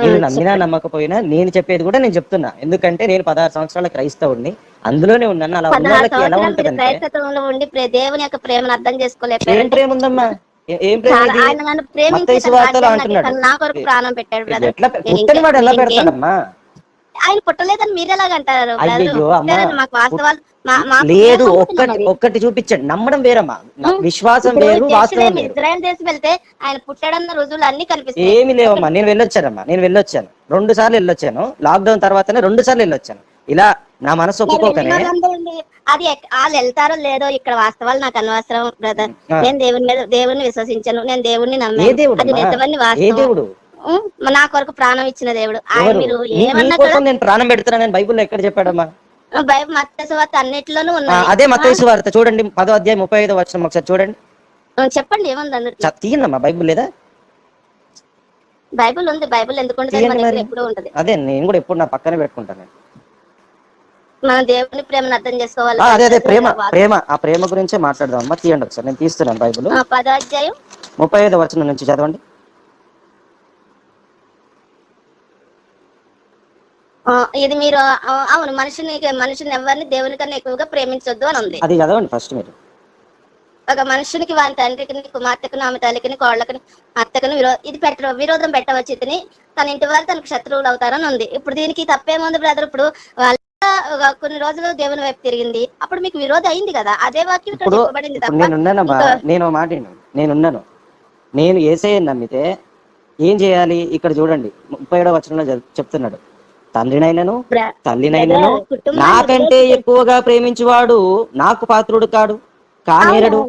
మీరు నమ్మినా నమ్మకపోయినా నేను చెప్పేది కూడా నేను చెప్తున్నా. ఎందుకంటే నేను పదహారు సంవత్సరాల క్రైస్తవుడిని. అందులోనే ఉన్నాను. అలా ఉన్న వాళ్ళకి ఎలా క్రైస్తవంలో ఉండి ప్రే- దేవుని యొక్క ప్రేమను అర్థం ఏం ప్రేమ ఉందమ్మా ఏ- ప్రేమ అంటున్నాడు. ఎట్లా నేను పుట్టని వాడు ఎలా పెడతాడమ్మా? ఆయన పుట్టలేదని మీరు ఎలాగ అంటారు brother? అయ్యయ్యో, అమ్మా. పుట్టారని మాకు వాస్తవాలు లేదు ఒక్కటి. ఒక్కటి చూపించండి నమ్మడం వేరమ్మా విశ్వాసం వేరు వాస్తవం ఇజ్రాయెల్ దేశం వెళ్తే ఆయన పుట్టాడన్న రుజువులు అన్ని కనిపిస్తాయి ఏమి లేవమ్మా నేను వెళ్ళొచ్చానమ్మా నేను వెళ్ళొచ్చాను రెండు సార్లు వెళ్ళొచ్చాను లాక్డౌన్ తర్వాతనే రెండు సార్లు వెళ్ళొచ్చాను ఇలా నా మనసు ఒప్పుకోకనే రోజులు? అది వాళ్ళు వెళ్తారో లేదో ఇక్కడ వాస్తవాలు నాకు అనవసరం బ్రదర్. నేను దేవుని మీద దేవుని విశ్వసించను నేను దేవుణ్ణి ఏ నమ్మాను దేవుడు అది నిజమని వాస్తవం? నా కొరకు ప్రాణం ఇచ్చిన దేవుడు. ఆయన మీరు ఏమన్నా నేను ప్రాణం పెడుతున్నానని బైబిల్లో ఎక్కడ చెప్పాడమ్మా? బైబిల్ మత్త సువార్త అన్నిటిలోనూ ఉన్నది అదే మత్తయి వార్త చూడండి పదో అధ్యాయం ముప్పై ఐదో వచ్చిన ఒకసారి చూడండి. చెప్పండి ఏముంది అందులో తీయండమ్మా బైబిల్ లేదా? బైబిల్ ఉంది బైబిల్ ఎందుకు. ఎప్పుడూ ఉంటది. అదే నేను కూడా ఎప్పుడు నా పక్కనే పెట్టుకుంటాను నేను. మన దేవుని ప్రేమను అర్థం చేసుకోవాలి. అదే అదే ప్రేమ ప్రేమ. ఆ ప్రేమ గురించే మాట్లాడదాం అమ్మా తీయండి ఒకసారి. నేను తీస్తున్నాను బైబిల్. పదో అధ్యాయం. ముప్పై ఐదో వచనం నుంచి చదవండి. ఇది మీరు అవును మనిషిని మనిషిని ఎవరిని దేవుని కన్నా ఎక్కువగా ప్రేమించొద్దు అని ఉంది. అది చదవండి ఫస్ట్ మీరు. ఒక మనుషునికి వాని తండ్రికి కుమార్తెకును ఆమె తల్లికిని కోళ్ళకుని అత్తకును విరో ఇది పెట్ట విరోధం పెట్టవచ్చు ఇతని. తన ఇంటి వారు తనకు శత్రువులు అవుతారని ఉంది. ఇప్పుడు దీనికి తప్పేముంది బ్రదర్? ఇప్పుడు వాళ్ళ కొన్ని రోజులు దేవుని వైపు తిరిగింది. అప్పుడు మీకు విరోధం అయింది కదా. అదే వాక్యం చెప్పబడింది నేను మాట. నేనున్నాను నేను ఏసఐని నమ్మితే ఏం చేయాలి? ఇక్కడ చూడండి. ముప్పై ఏడో వచనంలో చెప్తున్నాడు. తండ్రినైనను తల్లినైనను నాకంటే ఎక్కువగా ప్రేమించువాడు నాకు పాత్రుడు కాడు కానేరడు.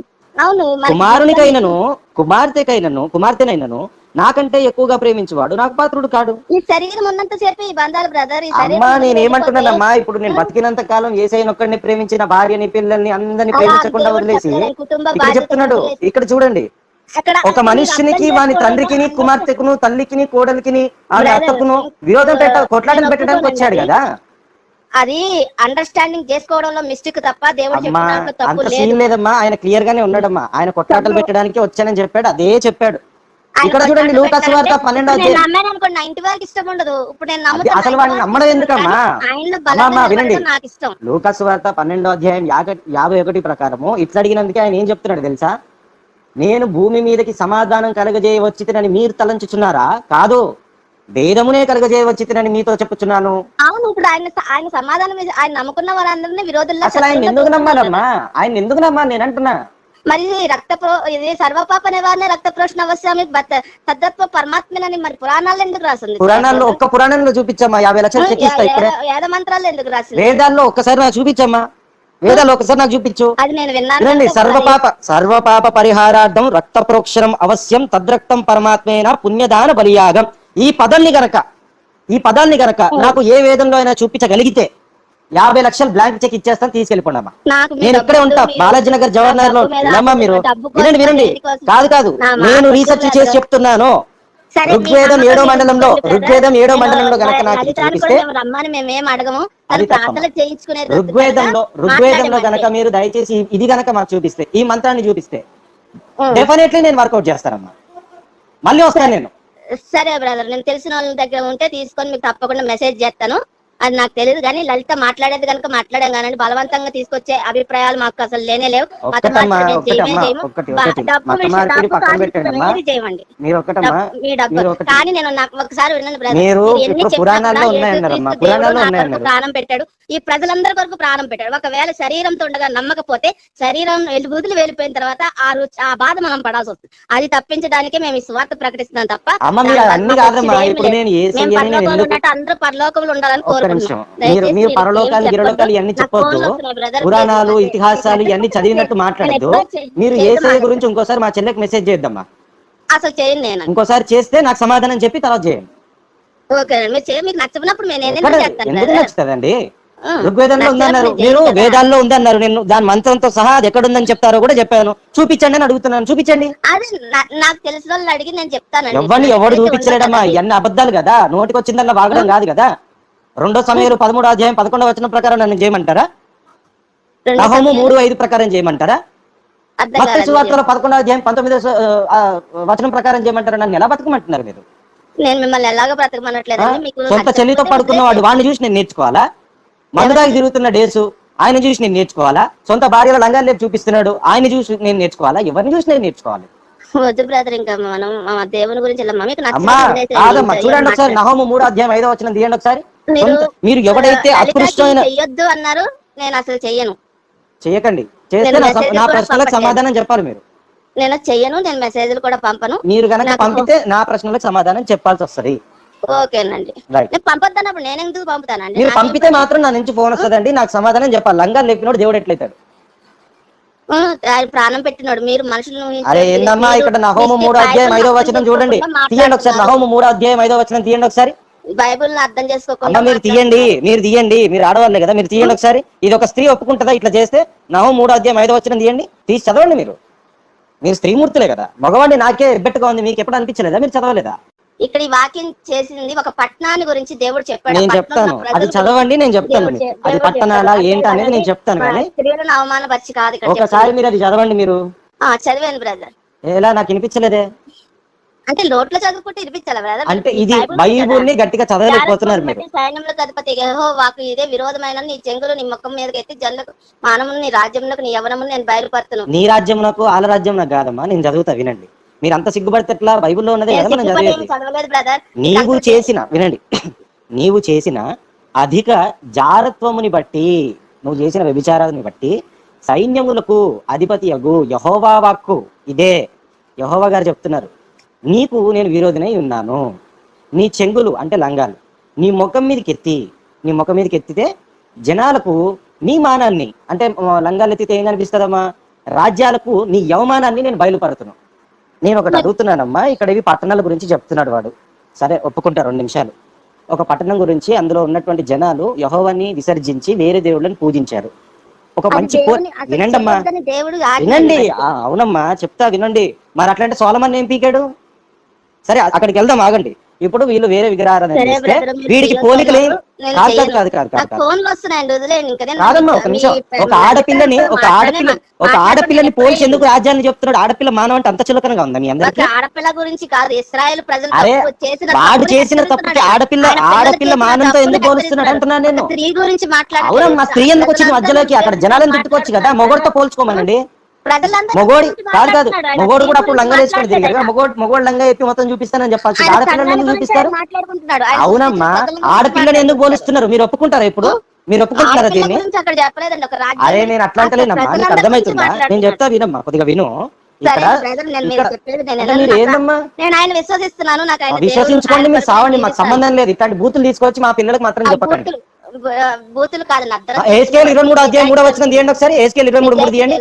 కుమారునికైనను కుమార్తెకైనను కుమార్తెనైనను నాకంటే ఎక్కువగా ప్రేమించువాడు నాకు పాత్రుడు కాడు. ఈ శరీరం ఉన్నంత సేపు ఈ బంధాలు బ్రదర్ ఈ శరీరం అమ్మా నేను ఏమంటున్నానమ్మా ఇప్పుడు నేను బతికినంత కాలం ఏసైన ఒక్కడిని ప్రేమించిన భార్యని పిల్లల్ని అందరిని ప్రేమించకుండా వదిలేసి ఇక్కడ చెప్తున్నాడు. ఇక్కడ చూడండి ఒక మనిషినికి వాని తండ్రికిని చేసుకోవడం కుమార్తెకును తల్లికిని కోడలికిని ఆమె అత్తకును విరోధం పెట్ట కొట్లాటలు పెట్టడానికి వచ్చాడు. కదా? అది అండర్స్టాండింగ్ చేసుకోవడంలో మిస్టేక్ తప్ప దేవుడు అంత సీన్ లేదమ్మా. ఆయన క్లియర్ గానే ఉన్నాడమ్మా. ఆయన కొట్లాటలు పెట్టడానికి వచ్చానని చెప్పాడు. అదే చెప్పాడు. ఇక్కడ చూడండి లూకాసు వార్త పన్నెండో నేను అధ్యాయం. నమ్మాను అనుకోండి నా ఇంటి వారికి ఇష్టం ఉండదు. ఇప్పుడు నేను అసలు వాడిని నమ్మడం ఎందుకమ్మా? అమ్మా, వినండి. లూకాసు వార్త పన్నెండో అధ్యాయం యాభై ఒకటి ప్రకారము. ఇట్లా అడిగినందుకే ఆయన ఏం చెప్తున్నాడు తెలుసా? నేను భూమి మీదకి సమాధానం కలగజేయవచ్చితనని మీరు తలంచుచున్నారా కాదు వేదమునే కలగజేయవచ్చితనని మీతో చెప్పుచున్నాను అవును ఇప్పుడు ఆయన ఆయన సమాధానం ఆయన నమ్ముకున్న వారందరినీ విరోధుల్లో అసలు ఆయన ఎందుకు నమ్మాలమ్మా ఆయన ఎందుకు నమ్మాలి నేను అంటున్నా మరి రక్త ఇది సర్వపాప నివారణ రక్త ప్రోషణ అవశ్యమి బత- తద్దత్వ పరమాత్మనని మరి పురాణాలు ఎందుకు రాసింది పురాణాల్లో ఒక్క పురాణంలో చూపించమ్మా యాభై లక్షలు చెక్కిస్తా ఇప్పుడే వేద మంత్రాలు ఎందుకు రాసింది వేదాల్లో ఒక్కసారి చూపించమ్మా వేదాల్లో ఒకసారి నాకు చూపించు. వినండి కనుక సర్వపాప సర్వపాప పరిహారార్థం రక్త ప్రోక్షరం అవశ్యం తద్రక్తం పరమాత్మేన పుణ్యదాన బలియాగం. ఈ పదాన్ని గనక ఈ పదాన్ని గనక నాకు ఏ వేదంలో అయినా చూపించగలిగితే యాభై లక్షలు బ్లాంక్ చెక్ ఇచ్చేస్తాను తీసుకెళ్ళిపోండి అమ్మా నేను ఇక్కడే ఉంటా బాలాజీ నగర్ జవహర్ నగర్లో మీరు. వినండి వినండి? కాదు కాదు. నేను రీసెర్చ్. చేసి చెప్తున్నాను. ఋగ్వేదం ఏడో మండలంలో? ఋగ్వేదం ఏడో మండలంలో గనక నాకు చూపిస్తే మేము రమ్మని మేము ఏం అడగము ఋగ్వేదంలో ఋగ్వేదంలో గనక. మీరు దయచేసి ఇది గనక మాకు చూపిస్తే ఈ మంత్రాన్ని చూపిస్తే. డెఫినెట్లీ నేను వర్కౌట్ చేస్తానమ్మా మళ్ళీ వస్తాను నేను సరే బ్రదర్ నేను తెలిసిన వాళ్ళ దగ్గర ఉంటే తీసుకొని మీకు తప్పకుండా మెసేజ్ చేస్తాను అది నాకు తెలియదు కానీ లలిత మాట్లాడేది కనుక మాట్లాడాం కానీ బలవంతంగా తీసుకొచ్చే అభిప్రాయాలు మాకు అసలు లేనే లేవు. మీ డబ్బు ఒకటి కానీ నేను నాకు ఒకసారి ఎన్ని చెప్పినా. ప్రాణం పెట్టాడు. ఈ ప్రజలందరి కొరకు ప్రాణం పెట్టాడు. ఒకవేళ శరీరంతో ఉండగా నమ్మకపోతే శరీరం వెలు- వదిలి వెళ్ళిపోయిన తర్వాత ఆ రుచి ఆ బాధ మనం పడాల్సి వస్తుంది. అది తప్పించడానికే మేము ఈ స్వార్థ ప్రకటిస్తున్నాం తప్ప మేము పరలోకంలో ఉన్నట్టు అందరూ పరలోకంలో ఉండాలని ఒక్క నిమిషం. మీరు మీరు పరలోకాలు గిరలోకాలు. ఇవన్నీ చెప్పొద్దు. పురాణాలు ఇతిహాసాలు ఇవన్నీ చదివినట్టు మాట్లాడద్దు. మీరు చేయడం ఏసఐ. గురించి ఇంకోసారి మా చెల్లెకి మెసేజ్ చేద్దామా? అసలు చేయను నేను. ఇంకోసారి చేస్తే నాకు సమాధానం చెప్పి తర్వాత చేయండి. ఓకే మీకు నచ్చినప్పుడు నేను ఏదైనా. నచ్చుతుందండి? ఋగ్వేదంలో ఉందన్నారు. మీరు చేయండి. వేదాల్లో ఉందన్నారు. నేను దాని మంత్రంతో సహా అది ఎక్కడ ఉందని చెప్తారో కూడా చెప్పాను. చూపించండి అని అడుగుతున్నాను. చూపించండి. నాకు తెలిసిన వాళ్ళు అడిగి నేను చెప్తానండి. ఎవరిని ఎవడు ఎక్కడైతే చూపించలేడమ్మా ఇవన్నీ అబద్ధాలు కదా. నోటికి వచ్చిందన్న వాగడం కాదు కదా. రెండో సమయాలు పదమూడో అధ్యాయం పదకొండో వచనం ప్రకారం నన్ను చేయమంటారా? నహోము మూడు ఐదు ప్రకారం చేయమంటారా? మత్స్య. సువార్తలో పదకొండో అధ్యాయం పంతొమ్మిదో వచనం ప్రకారం చేయమంటారా? నన్ను ఎలా బతకమంటున్నారు మీరు? నేను మిమ్మల్ని ఎలాగో మీకు సొంత చెల్లితో పడుకున్నవాడు. వాడిని చూసి నేను నేర్చుకోవాలా? మందుదాగి తిరుగుతున్న డేసు ఆయన చూసి నేను నేర్చుకోవాలా? సొంత భార్యల లంగాలు లేపు చూపిస్తున్నాడు ఆయన చూసి నేను నేర్చుకోవాలా? ఎవరిని చూసి నేను నేర్చుకోవాలి? వద్దు బ్రదర్ ఇంకా మనం దేవుని గురించి చూడండి ఒకసారి నహోము మూడో అధ్యాయం ఐదో వచ్చిన తీయండి ఒకసారి. మీరు ఎవడైతే అత్కృష్టమైన చెయ్యొద్దు అన్నారు నేను అసలు చెయ్యను. చేయకండి చేస్తే నా ప్రశ్నలకు. సమాధానం చెప్పాలి మీరు. నేను చెయ్యను నేను మెసేజ్లు కూడా పంపను. మీరు గనక నాకు- పంపితే నా ప్రశ్నలకు సమాధానం చెప్పాల్సి వస్తది. ఓకేనండి. నేను పంపొద్దన్నప్పుడు నేను ఎందుకు పంపుతానండి? మీరు పంపితే మాత్రం నా నుంచి ఫోన్ వస్తుందండి నాకు సమాధానం చెప్పాలి. లంగాలు లేపినోడు దేవుడు ఎట్లయితాడు? ప్రాణం పెట్టినోడు మీరు మనుషులను. అరే ఏందమ్మా ఇక్కడ నహోము మూడో అధ్యాయం ఐదో వచనం చూడండి. తీయండి ఒకసారి. నహోము మూడో అధ్యాయం ఐదో వచనం తీయండి ఒకసారి. బైబిల్ అర్థం చేసుకోకుండా మీరు తీయండి మీరు తీయండి మీరు ఆడవాళ్ళే కదా మీరు తీయండి ఒకసారి. ఇది ఒక స్త్రీ ఒప్పుకుంటుందా ఇట్లా చేస్తే? నహోము మూడో అధ్యాయం ఐదో వచనం తీయండి. తీసి చదవండి మీరు. మీరు స్త్రీమూర్తులే కదా. మగవాడిని నాకే ఎబ్బెట్టుగా ఉంది మీకు ఎప్పుడు అనిపించలేదా? మీరు చదవలేదా? ఇక్కడ ఈ వాక్యం చేసింది ఒక పట్టణాన్ని గురించి దేవుడు చెప్పాడు. నేను చెప్తాను. అది చదవండి నేను చెప్తాను అది పట్టణాలా. ఏంటి అనేది నేను చెప్తాను కానీ స్త్రీలను అవమానపరిచి కాదు ఒకసారి మీరు అది చదవండి మీరు. చదివాను బ్రదర్ ఎలా? నాకు వినిపించలేదే? అంటే లోట్లో చదువుకుంటే ఇరిపించాలి బ్రదర్ అంటే ఇది బైబుల్ని గట్టిగా చదవలేకపోతున్నారు మీరు. సైన్యంలో అధిపతి యెహో వాకు ఇదే విరోధమైన నీ చెంగులు నీ ముఖం మీదకి ఎత్తి జనులకు మానవుని నీ రాజ్యంలోకి నీ యవనమును నేను బయలుపరుతును. నీ రాజ్యం నాకు ఆల రాజ్యం నాకు కాదమ్మా నేను చదువుతా వినండి. మీరు అంత సిగ్గుపడితే ఎట్లా? బైబిల్లో ఉన్నదే నేను కదా మనం చదివేది? నీవు చేసిన వినండి. నీవు చేసిన అధిక జారత్వముని బట్టి నువ్వు చేసిన వ్యభిచారాన్ని బట్టి సైన్యములకు అధిపతి యగు యహోవా వాక్కు ఇదే. యహోవా గారు చెప్తున్నారు. నీకు నేను విరోధినై ఉన్నాను. నీ చెంగులు అంటే లంగాలు. నీ ముఖం మీదకి ఎత్తి నీ ముఖం మీదకి ఎత్తితే జనాలకు నీ మానాన్ని అంటే లంగాలు ఎత్తితే ఏం కనిపిస్తుందమ్మా రాజ్యాలకు నీ యవమానాన్ని నేను బయలుపరుతును. నేను ఒకటి అడుగుతున్నానమ్మా ఇక్కడ ఇవి పట్టణాల గురించి చెప్తున్నాడు వాడు. సరే ఒప్పుకుంటా రెండు నిమిషాలు. ఒక పట్టణం గురించి అందులో ఉన్నటువంటి జనాలు యహోవాని విసర్జించి వేరే దేవుళ్ళని పూజించారు. ఒక మంచి వినండి. ఇవ్వలేదు. ఆ, అవునమ్మా చెప్తా వినండి. మరి అట్లాంటి సోలమన్ ఏం పీకాడు? సరే అక్కడికి వెళ్దాం ఆగండి. ఇప్పుడు వీళ్ళు వేరే విగ్రహారాధన చేస్తే వీడికి పోలికలే కాదు కాదు. కాదు కాదు కాదమ్మా ఒక నిమిషం. ఒక ఆడపిల్లని ఒక ఆడపిల్ల ఒక ఆడపిల్లని పోల్చి ఎందుకు రాజ్యాన్ని చెప్తున్నాడు? ఆడపిల్ల మానవ అంటే అంత చులకనగా ఉందా మీ అందరికీ? ఆడపిల్ల గురించి కాదు. ఇస్రాయేల్ ప్రజలు అరే, వాడు చేసిన. తప్పుకి ఆడపిల్ల ఆడపిల్ల మానంతో తప్పుని ఎందుకు పోలుస్తున్నాడు అంటున్నాను నేను. స్త్రీ గురించి మాట్లాడారు అవునమ్మా స్త్రీ ఎందుకు వచ్చింది మధ్యలోకి? అక్కడ జనాలను తిట్టుకోవచ్చు కదా. మొగోడితో పోల్చుకోమనండి. మొగోడి కాదు కాదు. మొగోడు కూడా అప్పుడు లంగా వేసుకొని తిరిగారు. మొగోడు మొగోడు లంగా చెప్పి మొత్తం చూపిస్తానని చెప్పాల్సి ఆడపిల్లని ఎందుకు చూపిస్తారు? అవునమ్మా. ఆడపిల్లని ఎందుకు. పోలుస్తున్నారు? మీరు ఒప్పుకుంటారా ఇప్పుడు? మీరు ఒప్పుకుంటున్నారా దీన్ని? అరే నేను అట్లా అంటలేనమ్మా నీకు అర్థమవుతుందా? నేను చెప్తా వినమ్మా. కొద్దిగా విను. విశ్వసించుకోండి మీరు సావండి. మాకు. సంబంధం లేదు. ఇట్లాంటి బూతులు తీసుకొచ్చి మా పిల్లలకు మాత్రం చెప్పకండి. బూతులు ఏస్కేల్ ఇరవై మూడు అధ్యాయం మూడో వచ్చిన తీయండి ఒకసారి. ఏస్కేల్ ఇరవై మూడు మూడు తీయండి.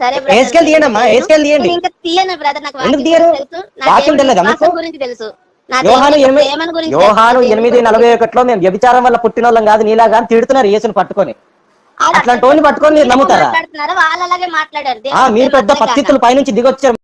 సరే ఏస్కేల్ తీయండి అమ్మా, ఏస్కేల్ తీయండి. నేను ఇంకా తీయను బ్రదర్ నాకు ఎందుకు వాక్యం తీయరు? తెలుసు. నా వాక్యం దేవుని తెలియదా విశ్వాసం మీకు? గురించి తెలుసు. నా యోహాను దేవుని ఎనిమిది యోహాను నలభై ఒకటిలో మేము వ్యభిచారం వల్ల పుట్టిన వాళ్ళం కాదు నీలాగా తిడుతున్నారు యేసుని పట్టుకొని. అట్లాంటి పట్టుకొని మీరు నమ్ముతారా? మీరు పెద్ద పత్తిత్తులు పైనుంచి దిగొచ్చారు.